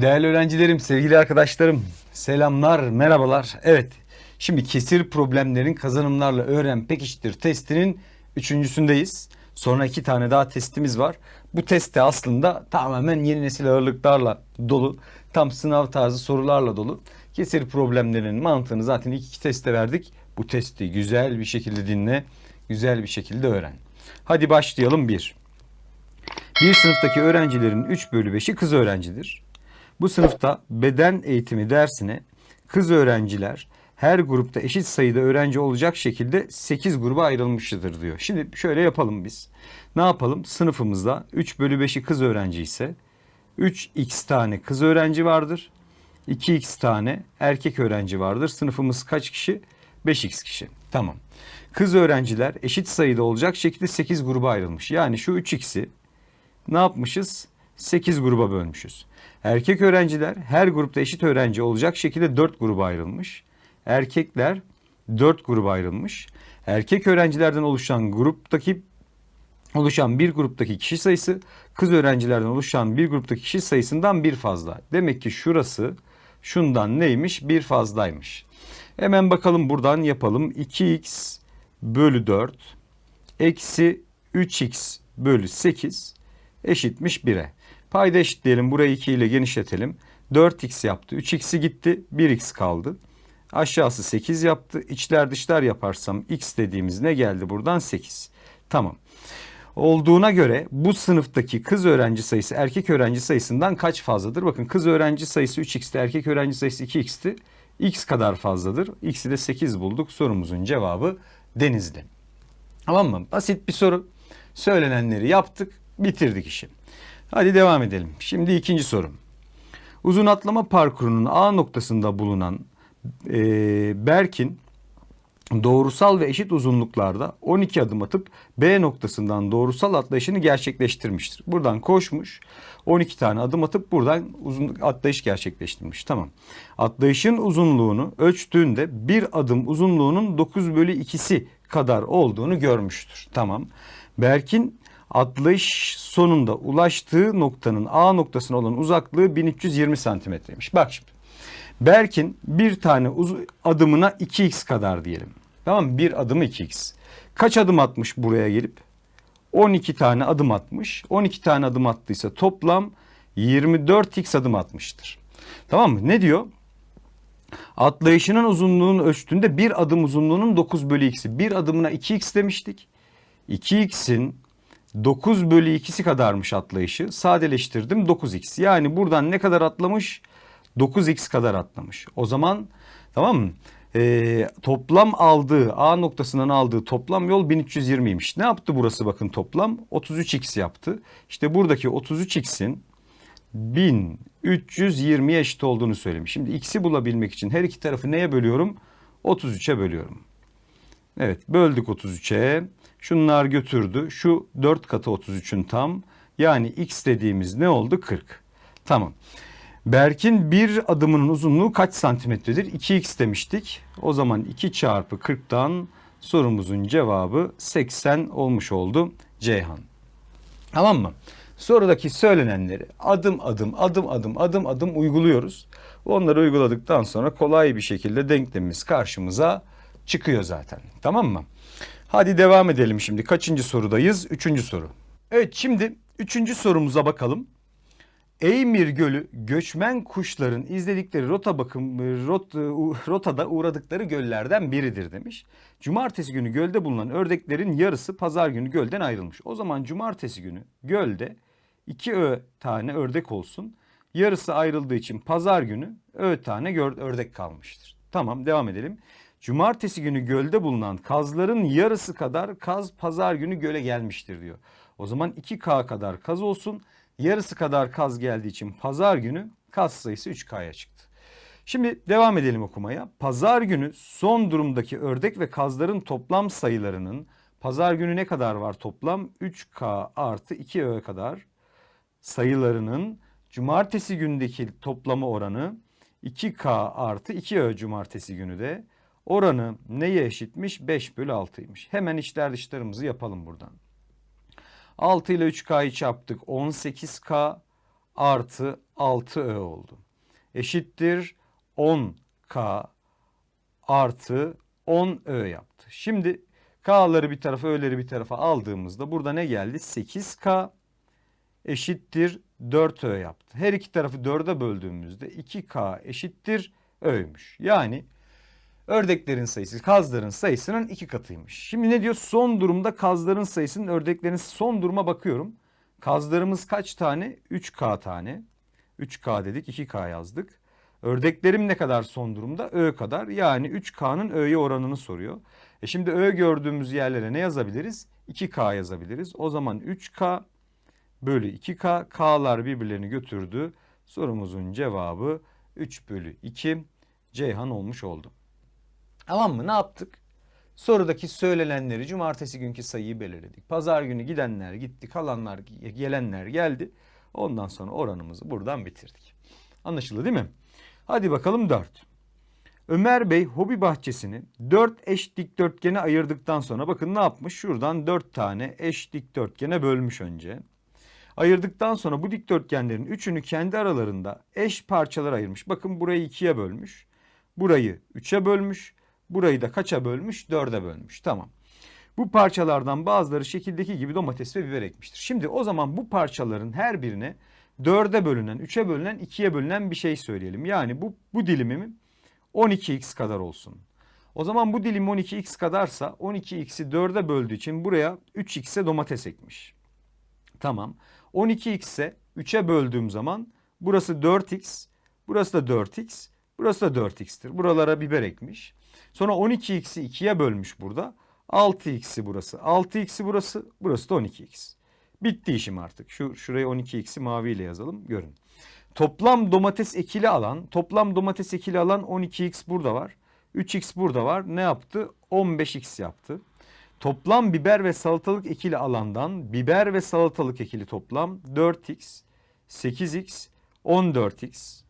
Değerli öğrencilerim, sevgili arkadaşlarım, selamlar, merhabalar. Evet, şimdi kesir problemlerin kazanımlarla öğren pekiştir testinin üçüncüsündeyiz. Sonra iki tane daha testimiz var. Bu testte aslında tamamen yeni nesil ağırlıklarla dolu, tam sınav tarzı sorularla dolu. Kesir problemlerinin mantığını zaten ilk iki testte verdik. Bu testi güzel bir şekilde dinle, güzel bir şekilde öğren. Hadi başlayalım bir. Bir sınıftaki öğrencilerin 3 bölü 5'i kız öğrencidir. Bu sınıfta beden eğitimi dersine kız öğrenciler her grupta eşit sayıda öğrenci olacak şekilde 8 gruba ayrılmıştır diyor. Şimdi şöyle yapalım biz. Ne yapalım? Sınıfımızda 3 bölü 5'i kız öğrenci ise 3x tane kız öğrenci vardır. 2x tane erkek öğrenci vardır. Sınıfımız kaç kişi? 5x kişi. Tamam. Kız öğrenciler eşit sayıda olacak şekilde 8 gruba ayrılmış. Yani şu 3x'i ne yapmışız? 8 gruba bölmüşüz. Erkek öğrenciler her grupta eşit öğrenci olacak şekilde 4 gruba ayrılmış. Erkekler 4 gruba ayrılmış. Erkek öğrencilerden oluşan gruptaki oluşan bir gruptaki kişi sayısı kız öğrencilerden oluşan bir gruptaki kişi sayısından bir fazla. Demek ki şurası şundan neymiş? Bir fazlaymış. Hemen bakalım buradan yapalım. 2x bölü 4 eksi 3x bölü 8 eşitmiş 1'e. Payda eşitleyelim. Burayı 2 ile genişletelim. 4x yaptı. 3x'i gitti. 1x kaldı. Aşağısı 8 yaptı. İçler dışlar yaparsam x dediğimiz ne geldi buradan? 8. Tamam. Olduğuna göre bu sınıftaki kız öğrenci sayısı erkek öğrenci sayısından kaç fazladır? Bakın kız öğrenci sayısı 3x'ti, erkek öğrenci sayısı 2x'ti. x kadar fazladır. X'i de 8 bulduk. Sorumuzun cevabı Denizli. Tamam mı? Basit bir soru. Söylenenleri yaptık, bitirdik işi. Hadi devam edelim. Şimdi ikinci sorum. Uzun atlama parkurunun A noktasında bulunan e, Berk'in doğrusal ve eşit uzunluklarda 12 adım atıp B noktasından doğrusal atlayışını gerçekleştirmiştir. Buradan koşmuş 12 tane adım atıp buradan uzun atlayış gerçekleştirmiş. Tamam. Atlayışın uzunluğunu ölçtüğünde bir adım uzunluğunun 9 bölü 2'si kadar olduğunu görmüştür. Tamam. Berk'in atlayış sonunda ulaştığı noktanın A noktasına olan uzaklığı 1320 santimetreymiş. Bak şimdi. Berk'in bir tane adımına 2x kadar diyelim. Tamam mı? Bir adımı 2x. Kaç adım atmış buraya gelip? 12 tane adım atmış. 12 tane adım attıysa toplam 24x adım atmıştır. Tamam mı? Ne diyor? Atlayışının uzunluğunu ölçtüğünde bir adım uzunluğunun 9 bölü x'i. Bir adımına 2x demiştik. 2x'in 9 bölü 2'si kadarmış atlayışı. Sadeleştirdim 9x. Yani buradan ne kadar atlamış? 9x kadar atlamış. O zaman tamam mı? Ee, toplam aldığı A noktasından aldığı toplam yol 1320'ymiş. Ne yaptı burası bakın toplam? 33x yaptı. İşte buradaki 33x'in 1320'ye eşit olduğunu söylemiş. Şimdi x'i bulabilmek için her iki tarafı neye bölüyorum? 33'e bölüyorum. Evet böldük 33'e. Şunlar götürdü. Şu 4 katı 33'ün tam. Yani x dediğimiz ne oldu? 40. Tamam. Berk'in bir adımının uzunluğu kaç santimetredir? 2x demiştik. O zaman 2 çarpı 40'tan sorumuzun cevabı 80 olmuş oldu Ceyhan. Tamam mı? Sorudaki söylenenleri adım adım adım adım adım adım uyguluyoruz. Onları uyguladıktan sonra kolay bir şekilde denklemimiz karşımıza çıkıyor zaten. Tamam mı? Hadi devam edelim şimdi. Kaçıncı sorudayız? Üçüncü soru. Evet şimdi üçüncü sorumuza bakalım. Eymir Gölü göçmen kuşların izledikleri rota bakım rot, rotada uğradıkları göllerden biridir demiş. Cumartesi günü gölde bulunan ördeklerin yarısı pazar günü gölden ayrılmış. O zaman cumartesi günü gölde iki ö tane ördek olsun. Yarısı ayrıldığı için pazar günü ö tane ördek kalmıştır. Tamam devam edelim. Cumartesi günü gölde bulunan kazların yarısı kadar kaz pazar günü göle gelmiştir diyor. O zaman 2K kadar kaz olsun. Yarısı kadar kaz geldiği için pazar günü kaz sayısı 3K'ya çıktı. Şimdi devam edelim okumaya. Pazar günü son durumdaki ördek ve kazların toplam sayılarının pazar günü ne kadar var toplam? 3K artı 2Ö kadar sayılarının cumartesi gündeki toplama oranı 2K artı 2Ö cumartesi günü de oranı neye eşitmiş? 5 bölü 6'ymış. Hemen içler dışlarımızı yapalım buradan. 6 ile 3K'yı çarptık 18K artı 6Ö oldu. Eşittir 10K artı 10Ö yaptı. Şimdi K'ları bir tarafa Ö'leri bir tarafa aldığımızda burada ne geldi? 8K eşittir 4Ö yaptı. Her iki tarafı 4'e böldüğümüzde 2K eşittir Ö'ymüş. Yani ördeklerin sayısı kazların sayısının iki katıymış. Şimdi ne diyor? Son durumda kazların sayısının ördeklerin son duruma bakıyorum. Kazlarımız kaç tane? 3K tane. 3K dedik 2K yazdık. Ördeklerim ne kadar son durumda? Ö kadar. Yani 3K'nın Ö'ye oranını soruyor. E şimdi Ö gördüğümüz yerlere ne yazabiliriz? 2K yazabiliriz. O zaman 3K bölü 2K. K'lar birbirlerini götürdü. Sorumuzun cevabı 3 bölü 2 Ceyhan olmuş oldu. Tamam mı? Ne yaptık? Sorudaki söylenenleri cumartesi günkü sayıyı belirledik. Pazar günü gidenler gitti, kalanlar gelenler geldi. Ondan sonra oranımızı buradan bitirdik. Anlaşıldı değil mi? Hadi bakalım 4. Ömer Bey hobi bahçesini 4 eş dikdörtgene ayırdıktan sonra bakın ne yapmış? Şuradan 4 tane eş dikdörtgene bölmüş önce. Ayırdıktan sonra bu dikdörtgenlerin üçünü kendi aralarında eş parçalara ayırmış. Bakın burayı ikiye bölmüş. Burayı üçe bölmüş. Burayı da kaça bölmüş? Dörde bölmüş. Tamam. Bu parçalardan bazıları şekildeki gibi domates ve biber ekmiştir. Şimdi o zaman bu parçaların her birine dörde bölünen, üçe bölünen, ikiye bölünen bir şey söyleyelim. Yani bu, bu dilimim 12x kadar olsun. O zaman bu dilim 12x kadarsa 12x'i 4'e böldüğü için buraya 3x'e domates ekmiş. Tamam. 12x'e 3'e böldüğüm zaman burası 4x, burası da 4x, burası da 4x'tir. Buralara biber ekmiş. Sonra 12x'i 2'ye bölmüş burada. 6x'i burası, 6x'i burası, burası da 12x. Bitti işim artık. Şu şuraya 12x'i maviyle yazalım. Görün. Toplam domates ekili alan, toplam domates ekili alan 12x burada var. 3x burada var. Ne yaptı? 15x yaptı. Toplam biber ve salatalık ekili alandan biber ve salatalık ekili toplam 4x, 8x, 14x.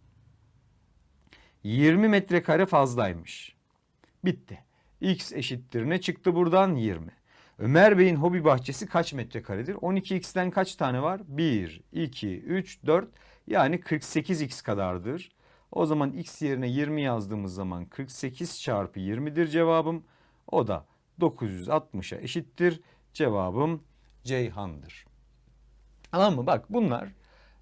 20 metrekare fazlaymış. Bitti. X eşittir ne çıktı buradan? 20. Ömer Bey'in hobi bahçesi kaç metrekaredir? 12x'ten kaç tane var? 1, 2, 3, 4 yani 48x kadardır. O zaman x yerine 20 yazdığımız zaman 48 çarpı 20'dir cevabım. O da 960'a eşittir. Cevabım Ceyhan'dır. Tamam mı? Bak bunlar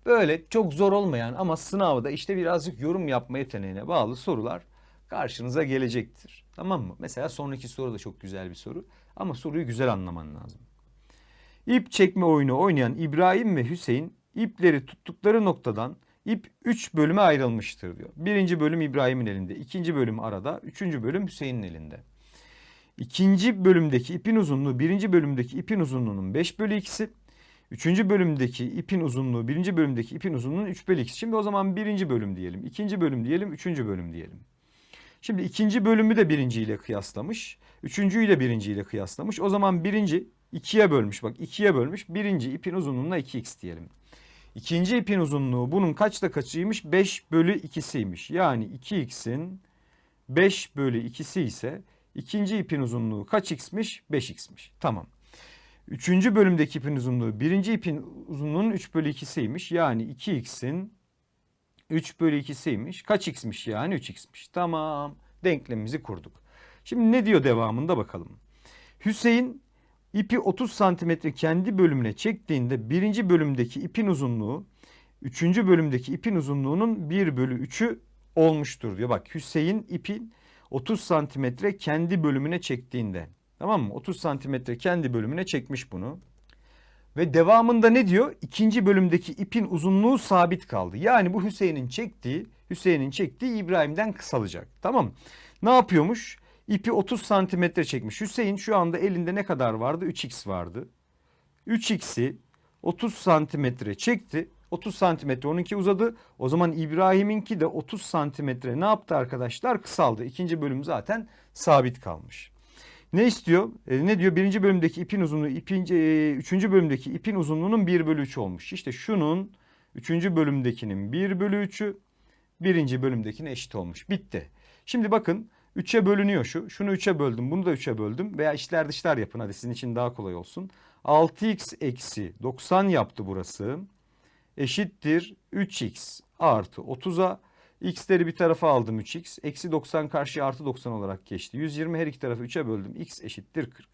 böyle çok zor olmayan ama sınavda işte birazcık yorum yapma yeteneğine bağlı sorular karşınıza gelecektir. Tamam mı? Mesela sonraki soru da çok güzel bir soru ama soruyu güzel anlaman lazım. İp çekme oyunu oynayan İbrahim ve Hüseyin ipleri tuttukları noktadan ip 3 bölüme ayrılmıştır diyor. Birinci bölüm İbrahim'in elinde, ikinci bölüm arada, üçüncü bölüm Hüseyin'in elinde. İkinci bölümdeki ipin uzunluğu birinci bölümdeki ipin uzunluğunun 5 bölü 2'si. Üçüncü bölümdeki ipin uzunluğu birinci bölümdeki ipin uzunluğunun 3 bölü 2'si. Şimdi o zaman birinci bölüm diyelim, ikinci bölüm diyelim, üçüncü bölüm diyelim. Şimdi ikinci bölümü de birinciyle kıyaslamış. Üçüncüyü de birinciyle kıyaslamış. O zaman birinci ikiye bölmüş. Bak ikiye bölmüş. Birinci ipin uzunluğuna 2x diyelim. İkinci ipin uzunluğu bunun kaçta kaçıymış? 5 bölü 2'siymiş. Yani 2x'in 5 bölü 2'si ise ikinci ipin uzunluğu kaç x'miş? 5x'miş. Tamam. Üçüncü bölümdeki ipin uzunluğu birinci ipin uzunluğunun 3 bölü 2'siymiş. Yani 2x'in 3 bölü 2'siymiş. Kaç x'miş yani? 3x'miş. Tamam. Denklemimizi kurduk. Şimdi ne diyor devamında bakalım. Hüseyin ipi 30 santimetre kendi bölümüne çektiğinde birinci bölümdeki ipin uzunluğu üçüncü bölümdeki ipin uzunluğunun 1 bölü 3'ü olmuştur diyor. Bak Hüseyin ipin 30 santimetre kendi bölümüne çektiğinde tamam mı? 30 santimetre kendi bölümüne çekmiş bunu. Ve devamında ne diyor? İkinci bölümdeki ipin uzunluğu sabit kaldı. Yani bu Hüseyin'in çektiği, Hüseyin'in çektiği İbrahim'den kısalacak. Tamam Ne yapıyormuş? İpi 30 santimetre çekmiş. Hüseyin şu anda elinde ne kadar vardı? 3x vardı. 3x'i 30 santimetre çekti. 30 santimetre onunki uzadı. O zaman İbrahim'inki de 30 santimetre ne yaptı arkadaşlar? Kısaldı. İkinci bölüm zaten sabit kalmış. Ne istiyor? E, ne diyor? Birinci bölümdeki ipin uzunluğu, ipinci, e, üçüncü bölümdeki ipin uzunluğunun 1 bölü 3 olmuş. İşte şunun üçüncü bölümdekinin 1 bölü 3'ü birinci bölümdekine eşit olmuş. Bitti. Şimdi bakın 3'e bölünüyor şu. Şunu 3'e böldüm. Bunu da 3'e böldüm. Veya içler dışlar yapın hadi sizin için daha kolay olsun. 6x eksi 90 yaptı burası. Eşittir 3x artı 30'a. X'leri bir tarafa aldım 3x. Eksi 90 karşıya artı 90 olarak geçti. 120 her iki tarafı 3'e böldüm. X eşittir 40.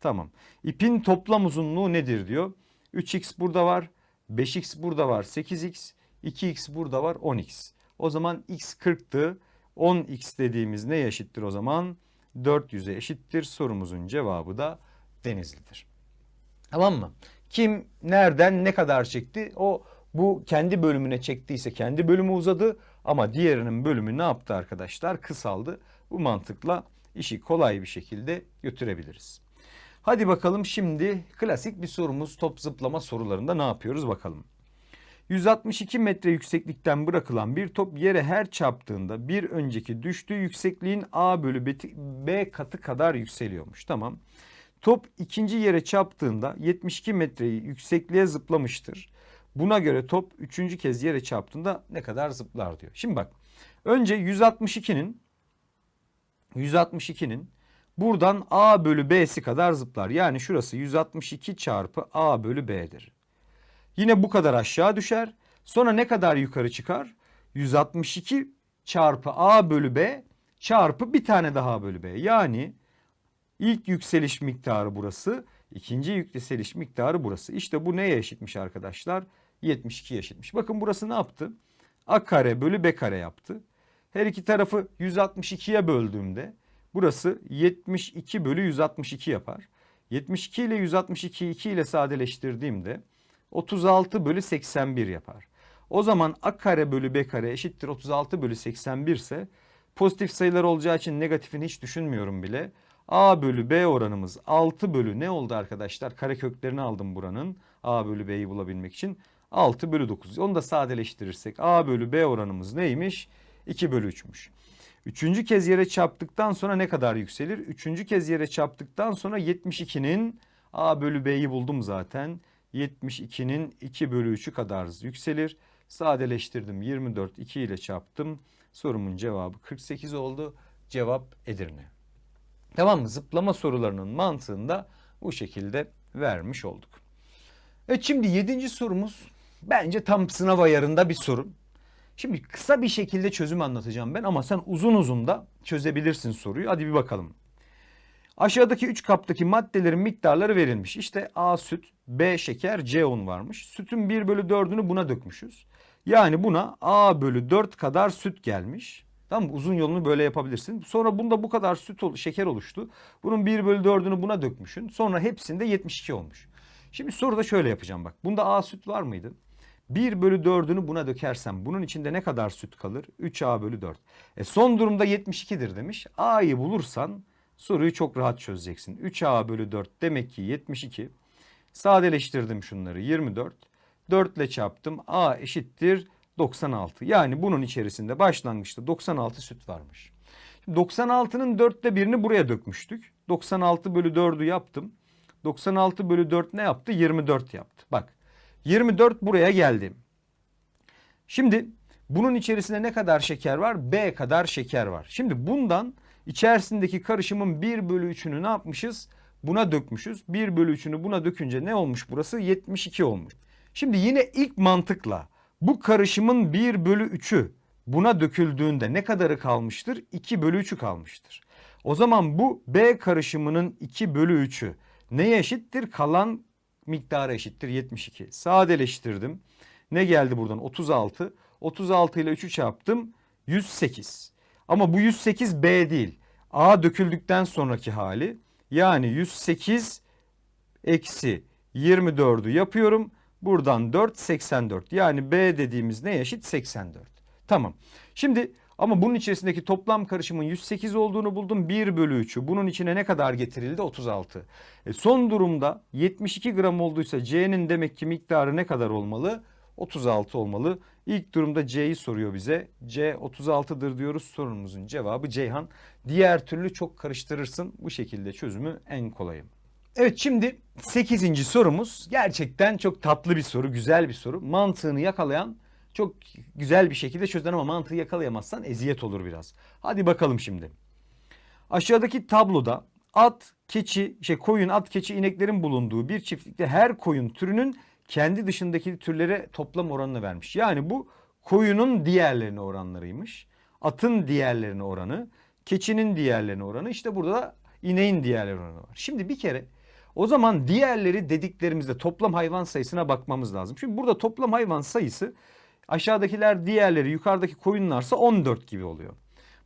Tamam. İpin toplam uzunluğu nedir diyor. 3x burada var. 5x burada var. 8x. 2x burada var. 10x. O zaman x 40'tı. 10x dediğimiz neye eşittir o zaman? 400'e eşittir. Sorumuzun cevabı da Denizli'dir. Tamam mı? Kim nereden ne kadar çekti? O bu kendi bölümüne çektiyse kendi bölümü uzadı ama diğerinin bölümü ne yaptı arkadaşlar? Kısaldı. Bu mantıkla işi kolay bir şekilde götürebiliriz. Hadi bakalım şimdi klasik bir sorumuz top zıplama sorularında ne yapıyoruz bakalım. 162 metre yükseklikten bırakılan bir top yere her çarptığında bir önceki düştüğü yüksekliğin A bölü B katı kadar yükseliyormuş. Tamam. Top ikinci yere çarptığında 72 metreyi yüksekliğe zıplamıştır. Buna göre top üçüncü kez yere çarptığında ne kadar zıplar diyor. Şimdi bak önce 162'nin 162'nin buradan A bölü B'si kadar zıplar. Yani şurası 162 çarpı A bölü B'dir. Yine bu kadar aşağı düşer. Sonra ne kadar yukarı çıkar? 162 çarpı A bölü B çarpı bir tane daha bölü B. Yani ilk yükseliş miktarı burası. İkinci yükseliş miktarı burası. İşte bu neye eşitmiş arkadaşlar? 72 eşitmiş. Bakın burası ne yaptı? A kare bölü B kare yaptı. Her iki tarafı 162'ye böldüğümde burası 72 bölü 162 yapar. 72 ile 162'yi 2 ile sadeleştirdiğimde 36 bölü 81 yapar. O zaman a kare bölü b kare eşittir 36 bölü 81 ise pozitif sayılar olacağı için negatifini hiç düşünmüyorum bile. A bölü b oranımız 6 bölü ne oldu arkadaşlar? Kare köklerini aldım buranın a bölü b'yi bulabilmek için. 6 bölü 9. Onu da sadeleştirirsek a bölü b oranımız neymiş? 2 bölü 3'müş. Üçüncü kez yere çarptıktan sonra ne kadar yükselir? Üçüncü kez yere çarptıktan sonra 72'nin a bölü b'yi buldum zaten. 72'nin 2 bölü 3'ü kadar yükselir. Sadeleştirdim 24 2 ile çarptım. Sorumun cevabı 48 oldu. Cevap Edirne. Tamam mı? Zıplama sorularının mantığında bu şekilde vermiş olduk. Evet şimdi 7. sorumuz bence tam sınav ayarında bir soru. Şimdi kısa bir şekilde çözüm anlatacağım ben ama sen uzun uzun da çözebilirsin soruyu. Hadi bir bakalım. Aşağıdaki 3 kaptaki maddelerin miktarları verilmiş. İşte A süt, B şeker, C un varmış. Sütün 1 bölü 4'ünü buna dökmüşüz. Yani buna A bölü 4 kadar süt gelmiş. Tamam mı? Uzun yolunu böyle yapabilirsin. Sonra bunda bu kadar süt şeker oluştu. Bunun 1 bölü 4'ünü buna dökmüşsün. Sonra hepsinde 72 olmuş. Şimdi soruda şöyle yapacağım bak. Bunda A süt var mıydı? 1 bölü 4'ünü buna dökersem bunun içinde ne kadar süt kalır? 3A bölü 4. E son durumda 72'dir demiş. A'yı bulursan soruyu çok rahat çözeceksin. 3A bölü 4 demek ki 72. Sadeleştirdim şunları 24. 4 ile çarptım. A eşittir 96. Yani bunun içerisinde başlangıçta 96 süt varmış. 96'nın 4'te birini buraya dökmüştük. 96 bölü 4'ü yaptım. 96 bölü 4 ne yaptı? 24 yaptı. Bak 24 buraya geldi. Şimdi bunun içerisinde ne kadar şeker var? B kadar şeker var. Şimdi bundan içerisindeki karışımın 1 bölü 3'ünü ne yapmışız? Buna dökmüşüz. 1 bölü 3'ünü buna dökünce ne olmuş burası? 72 olmuş. Şimdi yine ilk mantıkla bu karışımın 1 bölü 3'ü buna döküldüğünde ne kadarı kalmıştır? 2 bölü 3'ü kalmıştır. O zaman bu B karışımının 2 bölü 3'ü neye eşittir? Kalan miktarı eşittir 72. Sadeleştirdim. Ne geldi buradan? 36. 36 ile 3'ü çarptım. 108. Ama bu 108 B değil. A döküldükten sonraki hali. Yani 108 eksi 24'ü yapıyorum. Buradan 4 84. Yani B dediğimiz ne eşit? 84. Tamam. Şimdi ama bunun içerisindeki toplam karışımın 108 olduğunu buldum. 1 bölü 3'ü. Bunun içine ne kadar getirildi? 36. E son durumda 72 gram olduysa C'nin demek ki miktarı ne kadar olmalı? 36 olmalı. İlk durumda C'yi soruyor bize. C 36'dır diyoruz. Sorumuzun cevabı Ceyhan. Diğer türlü çok karıştırırsın. Bu şekilde çözümü en kolayı. Evet şimdi 8. sorumuz gerçekten çok tatlı bir soru, güzel bir soru. Mantığını yakalayan çok güzel bir şekilde çözen ama mantığı yakalayamazsan eziyet olur biraz. Hadi bakalım şimdi. Aşağıdaki tabloda at, keçi, şey koyun, at, keçi, ineklerin bulunduğu bir çiftlikte her koyun türünün kendi dışındaki türlere toplam oranını vermiş. Yani bu koyunun diğerlerine oranlarıymış. Atın diğerlerine oranı, keçinin diğerlerine oranı, işte burada da ineğin diğerlerine oranı var. Şimdi bir kere o zaman diğerleri dediklerimizde toplam hayvan sayısına bakmamız lazım. Şimdi burada toplam hayvan sayısı aşağıdakiler diğerleri yukarıdaki koyunlarsa 14 gibi oluyor.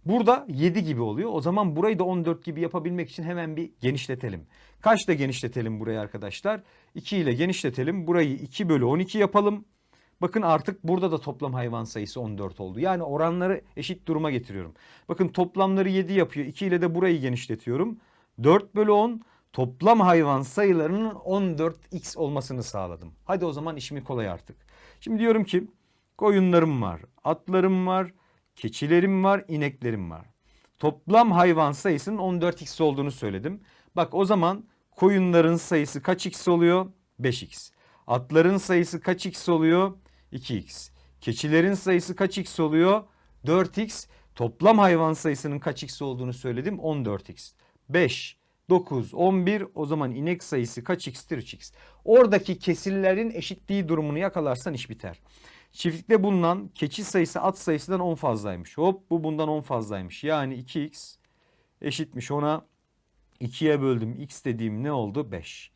Burada 7 gibi oluyor. O zaman burayı da 14 gibi yapabilmek için hemen bir genişletelim. Kaçla genişletelim burayı arkadaşlar? 2 ile genişletelim. Burayı 2 bölü 12 yapalım. Bakın artık burada da toplam hayvan sayısı 14 oldu. Yani oranları eşit duruma getiriyorum. Bakın toplamları 7 yapıyor. 2 ile de burayı genişletiyorum. 4 bölü 10 toplam hayvan sayılarının 14x olmasını sağladım. Hadi o zaman işimi kolay artık. Şimdi diyorum ki koyunlarım var, atlarım var, keçilerim var, ineklerim var. Toplam hayvan sayısının 14x olduğunu söyledim. Bak o zaman koyunların sayısı kaç x oluyor? 5x. Atların sayısı kaç x oluyor? 2x. Keçilerin sayısı kaç x oluyor? 4x. Toplam hayvan sayısının kaç x olduğunu söyledim. 14x. 5, 9, 11 o zaman inek sayısı kaç x'tir 3x. Oradaki kesirlerin eşitliği durumunu yakalarsan iş biter. Çiftlikte bulunan keçi sayısı at sayısından 10 fazlaymış. Hop bu bundan 10 fazlaymış. Yani 2x eşitmiş ona 2'ye böldüm. x dediğim ne oldu? 5.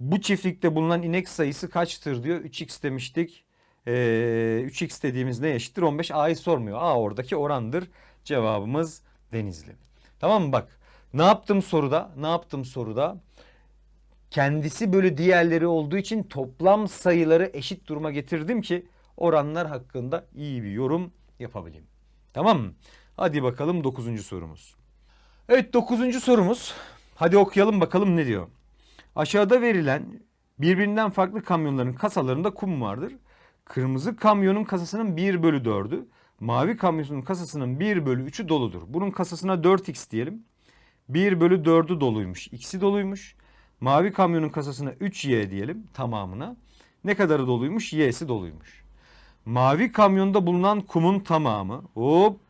Bu çiftlikte bulunan inek sayısı kaçtır diyor. 3x demiştik. Ee, 3x dediğimiz ne eşittir? 15. A'yı sormuyor. A oradaki orandır. Cevabımız Denizli. Tamam mı bak. Ne yaptım soruda? Ne yaptım soruda? Kendisi bölü diğerleri olduğu için toplam sayıları eşit duruma getirdim ki oranlar hakkında iyi bir yorum yapabileyim. Tamam mı? Hadi bakalım 9. sorumuz. Evet 9. sorumuz. Hadi okuyalım bakalım ne diyor. Aşağıda verilen birbirinden farklı kamyonların kasalarında kum vardır. Kırmızı kamyonun kasasının 1 bölü 4'ü, mavi kamyonun kasasının 1 bölü 3'ü doludur. Bunun kasasına 4x diyelim. 1 bölü 4'ü doluymuş. X'i doluymuş. Mavi kamyonun kasasına 3y diyelim tamamına. Ne kadarı doluymuş? Y'si doluymuş. Mavi kamyonda bulunan kumun tamamı hop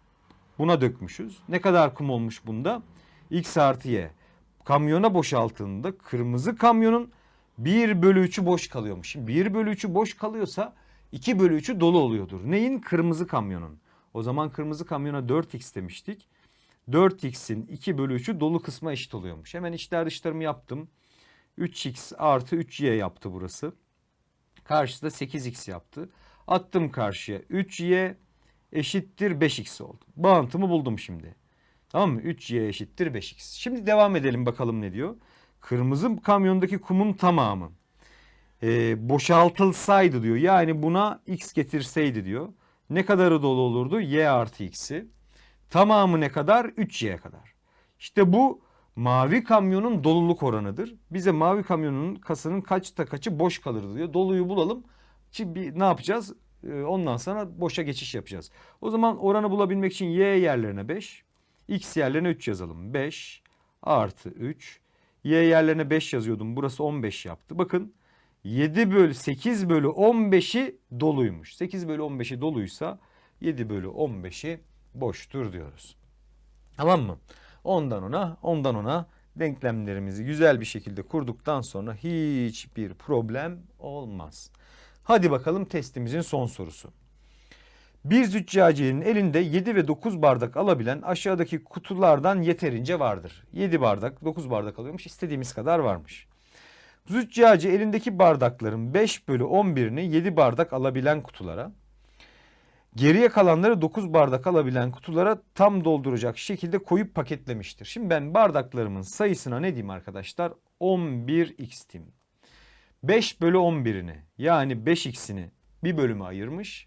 buna dökmüşüz. Ne kadar kum olmuş bunda? X artı Y. Kamyona boşaltığında kırmızı kamyonun 1 bölü 3'ü boş kalıyormuş. Şimdi 1 bölü 3'ü boş kalıyorsa 2 bölü 3'ü dolu oluyordur. Neyin? Kırmızı kamyonun. O zaman kırmızı kamyona 4x demiştik. 4x'in 2 bölü 3'ü dolu kısma eşit oluyormuş. Hemen içler dışlarımı yaptım. 3x artı 3y yaptı burası. Karşıda 8x yaptı. Attım karşıya 3y eşittir 5x oldu. Bağıntımı buldum şimdi. Tamam mı? 3y eşittir 5x. Şimdi devam edelim bakalım ne diyor. Kırmızı kamyondaki kumun tamamı e, boşaltılsaydı diyor. Yani buna x getirseydi diyor. Ne kadarı dolu olurdu? y artı x'i. Tamamı ne kadar? 3y kadar. İşte bu mavi kamyonun doluluk oranıdır. Bize mavi kamyonun kasının kaçta kaçı boş kalır diyor. Doluyu bulalım. Şimdi ne yapacağız? Ee, Ondan sonra boşa geçiş yapacağız. O zaman oranı bulabilmek için y yerlerine 5, x yerlerine 3 yazalım. 5 artı 3. Y yerlerine 5 yazıyordum. Burası 15 yaptı. Bakın 7 bölü 8 bölü 15'i doluymuş. 8 bölü 15'i doluysa 7 bölü 15'i boştur diyoruz. Tamam mı? Ondan ona, ondan ona denklemlerimizi güzel bir şekilde kurduktan sonra hiçbir problem olmaz. Hadi bakalım testimizin son sorusu. Bir züccaciyenin elinde 7 ve 9 bardak alabilen aşağıdaki kutulardan yeterince vardır. 7 bardak, 9 bardak alıyormuş. istediğimiz kadar varmış. Züccaci elindeki bardakların 5 bölü 11'ini 7 bardak alabilen kutulara, geriye kalanları 9 bardak alabilen kutulara tam dolduracak şekilde koyup paketlemiştir. Şimdi ben bardaklarımın sayısına ne diyeyim arkadaşlar? 11x diyeyim. 5 bölü 11'ini yani 5x'ini bir bölüme ayırmış.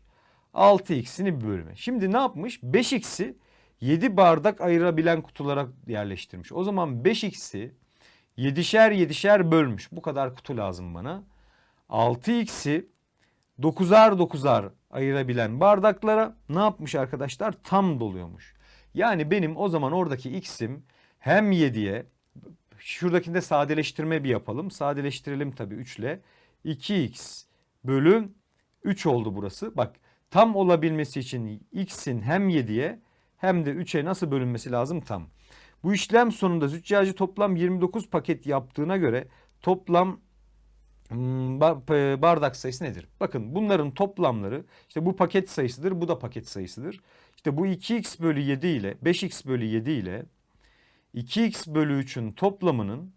6x'ini bir bölüme. Şimdi ne yapmış? 5x'i 7 bardak ayırabilen kutulara yerleştirmiş. O zaman 5x'i 7'şer 7'şer bölmüş. Bu kadar kutu lazım bana. 6x'i 9'ar 9'ar ayırabilen bardaklara ne yapmış arkadaşlar? Tam doluyormuş. Yani benim o zaman oradaki x'im hem 7'ye şuradakinde sadeleştirme bir yapalım. Sadeleştirelim tabii 3 ile. 2x bölü 3 oldu burası. Bak tam olabilmesi için x'in hem 7'ye hem de 3'e nasıl bölünmesi lazım tam. Bu işlem sonunda züccaci toplam 29 paket yaptığına göre toplam bardak sayısı nedir? Bakın bunların toplamları işte bu paket sayısıdır, bu da paket sayısıdır. İşte bu 2x bölü 7 ile 5x bölü 7 ile 2x bölü 3'ün toplamının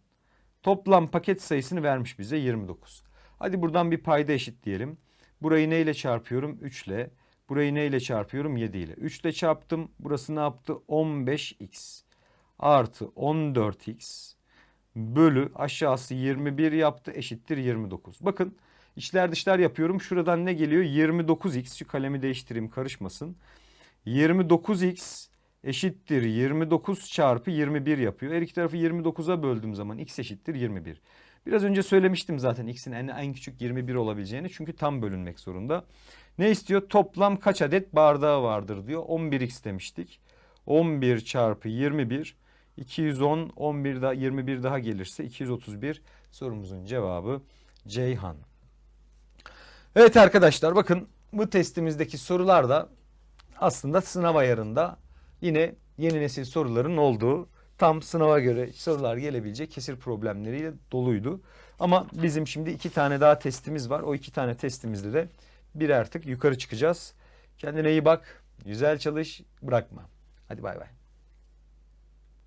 toplam paket sayısını vermiş bize 29. Hadi buradan bir payda eşitleyelim. Burayı neyle çarpıyorum? 3 ile. Burayı neyle çarpıyorum? 7 ile. 3 ile çarptım. Burası ne yaptı? 15x artı 14x bölü aşağısı 21 yaptı eşittir 29. Bakın içler dışlar yapıyorum. Şuradan ne geliyor? 29x. Şu kalemi değiştireyim karışmasın. 29x eşittir 29 çarpı 21 yapıyor. Her iki tarafı 29'a böldüğüm zaman x eşittir 21. Biraz önce söylemiştim zaten x'in en, en küçük 21 olabileceğini. Çünkü tam bölünmek zorunda. Ne istiyor? Toplam kaç adet bardağı vardır diyor. 11x demiştik. 11 çarpı 21 210 11 daha 21 daha gelirse 231 sorumuzun cevabı Ceyhan. Evet arkadaşlar bakın bu testimizdeki sorular da aslında sınav ayarında yine yeni nesil soruların olduğu tam sınava göre sorular gelebilecek kesir problemleriyle doluydu. Ama bizim şimdi iki tane daha testimiz var. O iki tane testimizde de bir artık yukarı çıkacağız. Kendine iyi bak. Güzel çalış. Bırakma. Hadi bay bay.